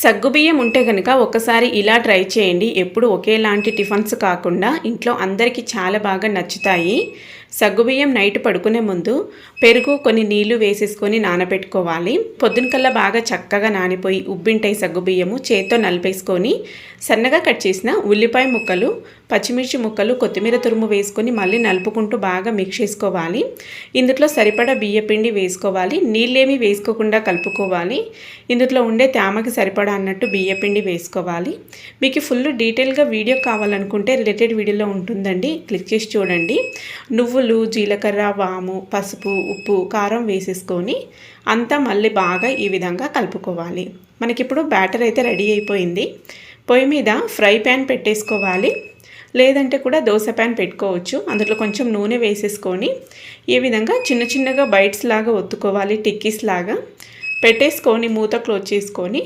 సగ్గుబియ్యం ఉంటే కనుక ఒకసారి ఇలా ట్రై చేయండి. ఎప్పుడు ఒకేలాంటి టిఫిన్స్ కాకుండా ఇంట్లో అందరికీ చాలా బాగా నచ్చుతాయి. సగ్గుబియ్యం నైట్ పడుకునే ముందు పెరుగు కొన్ని నీళ్ళు వేసేసుకొని నానబెట్టుకోవాలి. పొద్దున కల్లా బాగా చక్కగా నానిపోయి ఉబ్బింటాయి సగ్గుబియ్యము చేత్తో నలిపేసుకొని సన్నగా కట్ చేసిన ఉల్లిపాయ ముక్కలు పచ్చిమిర్చి ముక్కలు కొత్తిమీర తురుము వేసుకొని మళ్ళీ నలుపుకుంటూ బాగా మిక్స్ చేసుకోవాలి. ఇందులో సరిపడా బియ్యపిండి వేసుకోవాలి. నీళ్ళేమీ వేసుకోకుండా కలుపుకోవాలి. ఇందులో ఉండే తేమకి సరిపడా అన్నట్టు బియ్యపిండి వేసుకోవాలి. మీకు ఫుల్ డీటెయిల్గా వీడియో కావాలనుకుంటే రిలేటెడ్ వీడియోలో ఉంటుందండి. క్లిక్ చేసి చూడండి. నువ్వులు జీలకర్ర వాము పసుపు ఉప్పు కారం వేసేసుకొని అంతా మళ్ళీ బాగా ఈ విధంగా కలుపుకోవాలి. మనకిప్పుడు బ్యాటర్ అయితే రెడీ అయిపోయింది. పొయ్యి మీద ఫ్రై ప్యాన్ పెట్టేసుకోవాలి. లేదంటే కూడా దోశ ప్యాన్ పెట్టుకోవచ్చు. అందులో కొంచెం నూనె వేసేసుకొని ఈ విధంగా చిన్న చిన్నగా బైట్స్ లాగా ఒత్తుకోవాలి టిక్కీస్ లాగా. పెట్టేసుకొని మూత క్లోజ్ చేసుకొని